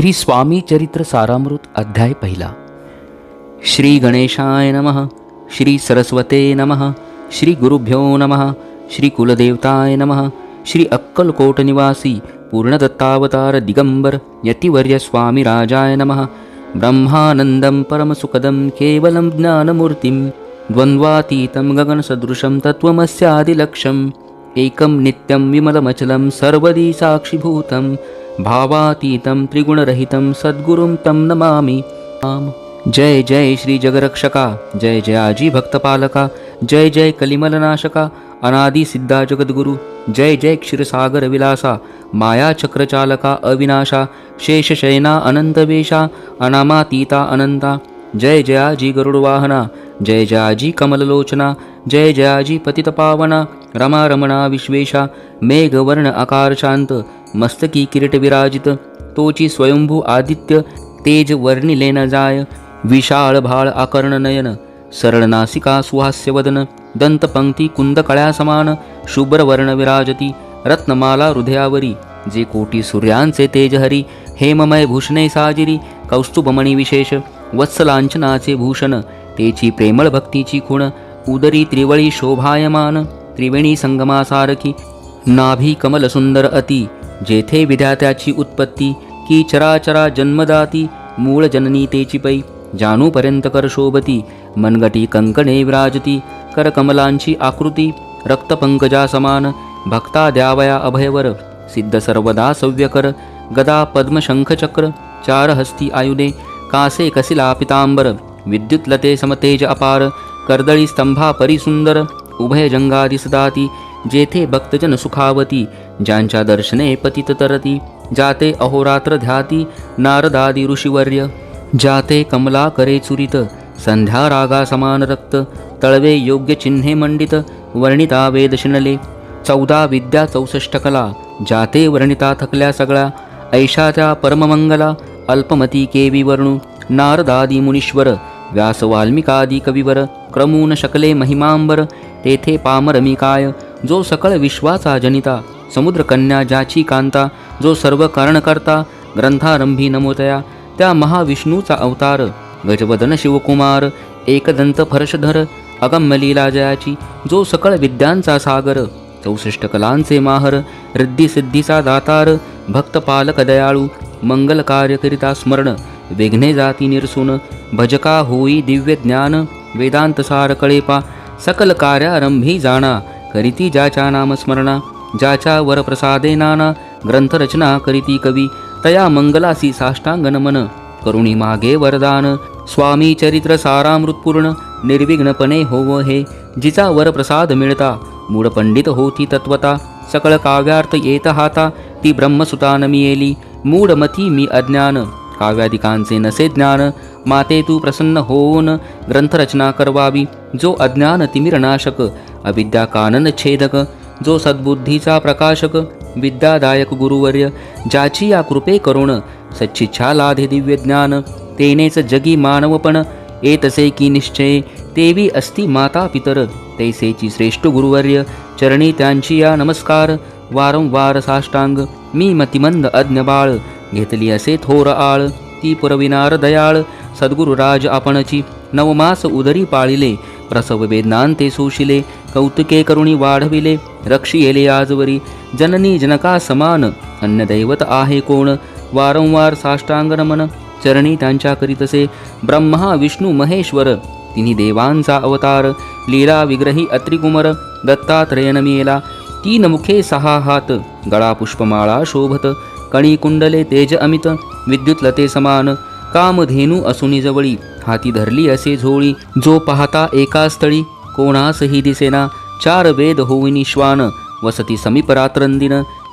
श्री स्वामी चरित्र सारामृत अध्याय पहिला. श्री गणेशाय नमः श्री सरस्वते नमः श्री गुरुभ्यो नमः श्री कुलदेवताय नमः श्री अक्कलकोट निवासी पूर्णदत्तावतार दिगंबर यतिवर्य स्वामी राजाय नमः ब्रह्मानन्दं परमसुखदं केवलं ज्ञानमूर्तिं द्वन्द्वातीतं गगनसदृशं तत्त्वमस्यादिलक्ष्यम् एकं नित्यं विमलमचलं सर्वदी साक्षिभूतं भावातीतं त्रिगुणरहितं सद्गुरुं तं नमामि। आम। जय जय श्री जगरक्षका जय जयाजी भक्तपालका जय जय कलिमलनाशका अनादि सिद्धा जगद्गुरु जय जय क्षीरसागर विलासा माया चक्रचालका अविनाशा शेषशयना अनंतवेशा अनामातीता अनंता जय जयाजी गरुडवाहना जय जयाजी कमललोचना जय जयाजी पतितपावना। रमा रमणा विश्वेशा मेघवर्ण आकार शांत मस्तकी किरीट विराजित तोची स्वयंभू आदित्य तेज वर्णिले न जाय विशाळ भाळ आकर्ण नयन सरळ नासिका सुहास्यवदन दंतपंक्ती कुंदकळ्या समान शुभ्रवर्ण विराजती रत्नमाला हृदयावरी जे कोटी सूर्यांचे तेजहरी हेममय भूषणे साजिरी कौस्तुभमणी विशेष वत्सलांचनाचे भूषण तेची प्रेमळ भक्तीची खुण उदरी त्रिवळी शोभायमान. त्रिवेणी संगमासारखी नाभी कमल सुंदर अति जेथे विद्यात्याची उत्पत्ती की चराचरा जन्मदाती मूळ जननी तेची पै जानूपर्यंत कर शोभती मनगटी कंकणे विराजती करकमलांची आकृती रक्तपंकजा समान भक्ता द्यावया अभयवर सिद्ध सर्वदा सव्यकर गदा पद्मशंखचक्र चार हस्ती आयुने कासे कसिला पितांबर विद्युतलते समतेज अपार कर्दळी स्तंभा परिसुंदर उभय जंगादी सदाती जेथे भक्तजन सुखावती ज्यांच्या दर्शने पतित तरती जाते अहोरात्र ध्याती नारदादी ऋषिवर्य जाते कमला करे चुरित संध्या रागा समान रक्त तळवे योग्य चिन्हे मंडित वर्णिता वेदशिनले चौदा विद्या चौसष्ट कला जाते वर्णिता थकल्या सगळ्या ऐशाच्या परममंगला अल्पमती केवी वर्णू नारदादी मुनीश्वर व्यास वाल्मिकादी कविवर क्रमून शकले महिमांबर तेथे पामरमिकाय जो सकळ विश्वाचा जनिता समुद्रकन्या ज्याची कांता जो सर्व कारणकर्ता ग्रंथारंभी नमोतया त्या महाविष्णूचा अवतार गजवदन शिवकुमार एकदंत फर्शधर अगम्य जयाची जो सकळ विद्यांचा सागर चौसष्ट कलांचे माहर रिद्धी सिद्धीचा दातार भक्तपालक दयाळू मंगल कार्यकरिता स्मरण विघ्ने जाती निरसून भजका होई दिव्य ज्ञान वेदांत सार कळेपा सकल कार्यारंभी जाणा करीती ज्याच्या नामस्मरणा ज्याच्या वरप्रसादे नाना ग्रंथरचना करीती कवी तया मंगलासी साष्टांग नमन करुणी मागे वरदान स्वामी चरित्र सारामृतपूर्ण निर्विघ्नपणे होव हे जिचा वरप्रसाद मिळता मूळ पंडित होती तत्वता सकळ काव्यार्थ येत हाता ती ब्रह्मसुता नमियेली मूढमती मी अज्ञान. काव्यादिकांचे नसे ज्ञान माते तू प्रसन्न होऊन ग्रंथरचना करवावी. जो अज्ञान तिमिरनाशक अविद्या कानन छेदक. जो सद्बुद्धीचा प्रकाशक विद्यादायक गुरुवर्य ज्याची या कृपे करुण सच्चिच्छा लाधे दिव्य ज्ञान तेनेच जगी मानवपण येतसे की निश्चय तेवी अस्ति माता पितर तैसेची श्रेष्ठ गुरुवर्य. चरणी त्यांची या नमस्कार वारंवार साष्टांग. मी मतिमंद अज्ञ बाळ घेतली असे थोर आळ. ती पुरविनार दयाळ. सद्गुरुराज आपणची. नवमास उदरी पाळिले. प्रसव वेदनांते सोशिले कौतुके करुणी वाढविले. रक्षियेले आजवरी. जननी जनका समान. अन्नदैवत आहे कोण? वारंवार साष्टांग नमन चरणी त्यांच्या करीतसे ब्रह्मा विष्णू महेश्वर. तिन्ही देवांचा अवतार. लीला विग्रही अत्रिकुमर. दत्तात्रयनमियेला तीन मुखे सहा हात. गळा पुष्पमाळा शोभत. कणी कुंडले तेज अमित विद्युत लते समान कामधेनू असुनी जवळी हाती धरली असे झोळी जो पाहता एका स्थळी कोणासही दिसेना चार वेद होविनी श्वान वसती समीप रात्रंदिन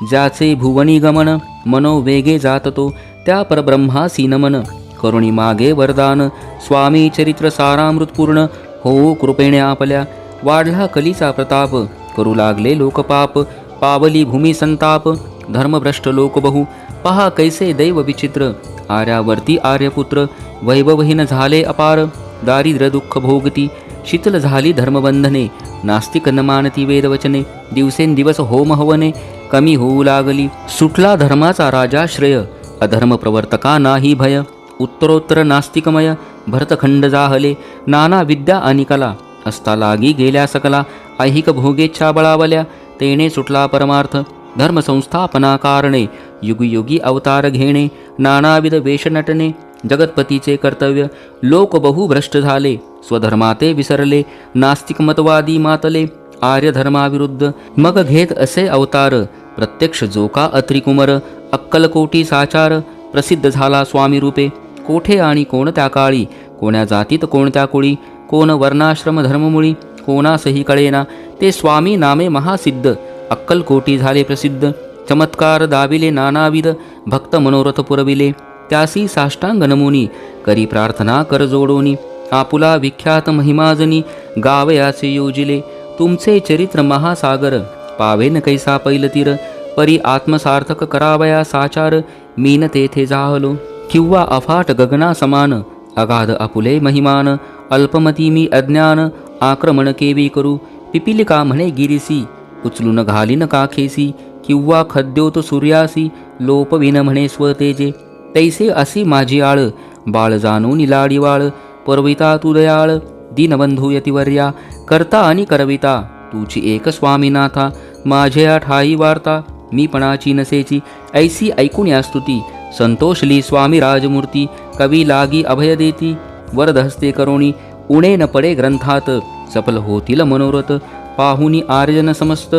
ज्याचे भुवनी गमन मनोवेगे जात तो त्या परब्रह्मासी नमन करुणी मागे वरदान स्वामी चरित्र सारामृतपूर्ण हो कृपेणे आपल्या वाढला कलीचा प्रताप करू लागले लोकपाप पावली भूमी संताप धर्मभ्रष्ट लोक बहु पहा कैसे दैव विचित्र आर्यावर्ती आर्यपुत्र वैभवहीन झाले अपार. दारिद्र्य दुःख भोगती शीतल झाली धर्मबंधने. नास्तिक न मानती वेदवचने दिवसेंदिवस होम हवने. कमी होऊ लागली सुटला धर्माचा राजा श्रेय. अधर्म प्रवर्तका नाही भय. उत्तरोत्तर नास्तिकमय भरतखंड जाहले. नाना विद्या आणि कला. असता लागी गेल्या सकला ऐहिक भोगेच्छा बळावल्या. तेने सुटला परमार्थ. धर्मसंस्थापना कारणे युगयुगी अवतार घेणे नानाविध वेषनटने जगतपतीचे कर्तव्य लोक बहुभ्रष्ट झाले स्वधर्माते विसरले नास्तिक मतवादी मातले आर्यधर्माविरुद्ध मग घेत असे अवतार प्रत्यक्ष जोका अत्रिकुमर अक्कलकोटी साचार प्रसिद्ध झाला स्वामी रूपे कोठे आणि कोणत्या काळी कोण्या जातीत कोणत्या कुळी कोण वर्णाश्रम धर्ममुळी कोणासही कळेना ते स्वामी नामे महासिद्ध अक्कलकोटी झाले प्रसिद्ध. चमत्कार दाविले नानाविध. भक्त मनोरथ पुरविले. त्यासी साष्टांग नमुनी. करी प्रार्थना कर जोडोनी. आपुला विख्यात महिमाजनी. गावयाचे योजिले. तुमचे चरित्र महासागर. पावेन कैसा पैलतीर. परी आत्मसार्थक करावया साचार. मीन तेथे जाहलो. किंवा अफाट गगना समान. अगाध अपुले महिमान. अल्पमती मी अज्ञान. आक्रमण केवी करू. पिपिलिका म्हणे गिरिसी. उचलून न काखेसी किंवा खद्योत सूर्यासी लोपविन म्हणे स्वतेजे. तैसे असी माझी आळ बाळ जाणून लाडीवाळ परविता तू दयाळ दीनबंधू यतिवर्या करता आणि करविता तुची एक स्वामीनाथा माझ्या ठाई वार्ता मी पणाची नसेची ऐसी ऐकून या स्तुती संतोषली स्वामी राजमूर्ती कवी लागी अभय देती वरदहस्ते करोणी उणे न पडे ग्रंथात सफल होतील मनोरथ पाहुनी आर्यन समस्त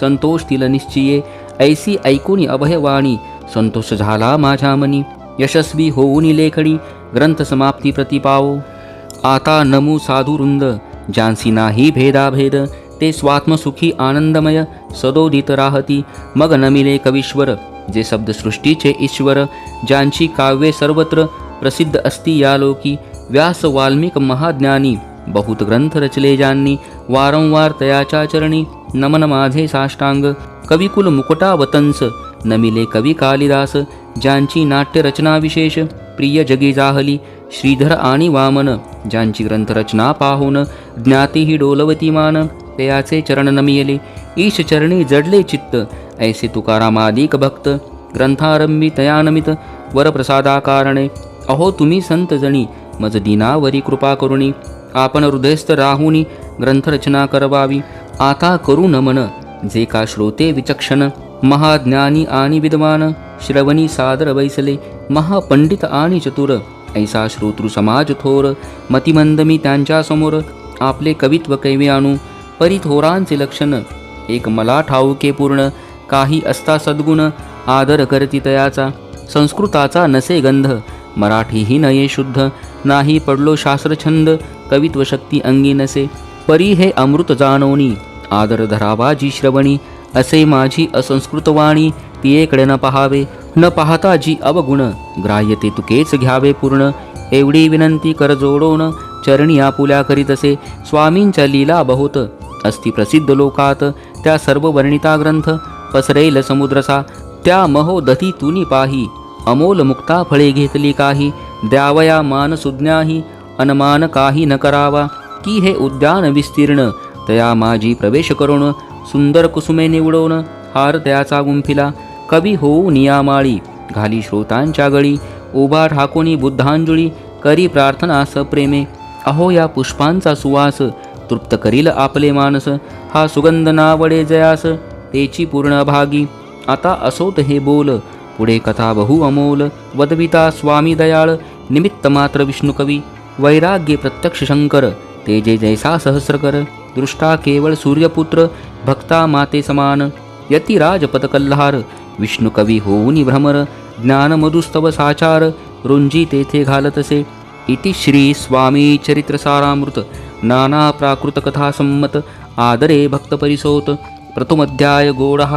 संतोष तिला निश्चिये ऐसी ऐकुनी अभयवाणी संतोष झाला माझ्या मनी। यशस्वी होऊन लेखणी ग्रंथ समाप्ती प्रतिपावो। आता नमू साधुरुंद ज्यांसी नाही भेदाभेद ते स्वात्मसुखी आनंदमय सदोदित राहती। मग नमिले कवीश्वर जे शब्दसृष्टीचे ईश्वर ज्यांची काव्ये सर्वत्र प्रसिद्ध असती या लोकी। व्यास वाल्मिक महाज्ञानी। बहुत ग्रंथ रचले ज्यांनी वारंवार तयाच्या चरणी नमन माझे साष्टांग। कविकुल मुकुटावतंस नमिले कवी कालिदास ज्यांची नाट्यरचना विशेष प्रिय जगी जाहली श्रीधर आणि वामन ज्यांची ग्रंथरचना पाहून ज्ञाती ही डोलवती मान तयाचे चरण नमियले ईश चरणी जडले चित्त ऐसे तुकारामादिक भक्त ग्रंथारंभी तयानमित वरप्रसादा कारणे अहो तुम्ही संत जणी मज दिनावरी कृपा करुणी। आपण हृदयस्थ राहूनी ग्रंथरचना करवावी. आता करू नमन जे का श्रोते विचक्षण महाज्ञानी आणि विद्वान श्रवणी सादर बैसले महापंडित आणि चतुर ऐसा श्रोतृ समाज थोर मतिमंद मी त्यांच्यासमोर आपले कवित्व कैवे आणू परी थोरांचे लक्षण एक मला ठाऊके पूर्ण काही असता सद्गुण आदर करती तयाचा संस्कृताचा नसे गंध मराठीही नये शुद्ध नाही पडलो शास्त्रछंद कवित्व शक्ती अंगी नसे परी हे अमृत जाणवणी आदर धरावा जी श्रवणी असे माझी असंस्कृतवाणी तियेकडे न पहावे न पाहता जी अवगुण ग्राह्य ते तुकेच घ्यावे पूर्ण एवढी विनंती कर जोडोन चरणी आपुल्या करीत असे स्वामींच्या लीला बहुत अस्ति प्रसिद्ध लोकात त्या सर्व वर्णिता ग्रंथ पसरेल समुद्रसा त्या महोदधी तुनी पाही अमोल मुक्ता फळे घेतली काही द्यावया मान सुज्ञाही अनमान काही न करावा की हे उद्यान विस्तीर्ण तया माझी प्रवेश करून सुंदर कुसुमे निवडून हार त्याचा गुंफिला कवी होऊ नियामाळी घाली श्रोतांच्या गळी उभा ठाकोनी बुद्धांजुळी करी प्रार्थना सप्रेमे अहो या पुष्पांचा सुवास तृप्त करील आपले मानस हा सुगंध नावडे जयास तेची पूर्ण भागी आता असोत हे बोल पुढे कथा बहु अमोल वदविता स्वामी दयाळ निमित्त मात्र विष्णुकवी वैराग्ये प्रत्यक्ष शंकर तेजे जैसा सहस्रकर दृष्टा केवळ सूर्यपुत्र भक्ता माते समान यतिराजपदकल्हार विष्णुकवी होऊनी भ्रमर ज्ञानमधुस्तव साचार रुंजी तेथे घालतसे इति श्री स्वामी चरित्रसारामृत नाना प्राकृतकथासम्मत आदरे भक्तपरिसोत प्रथमध्याय गोडः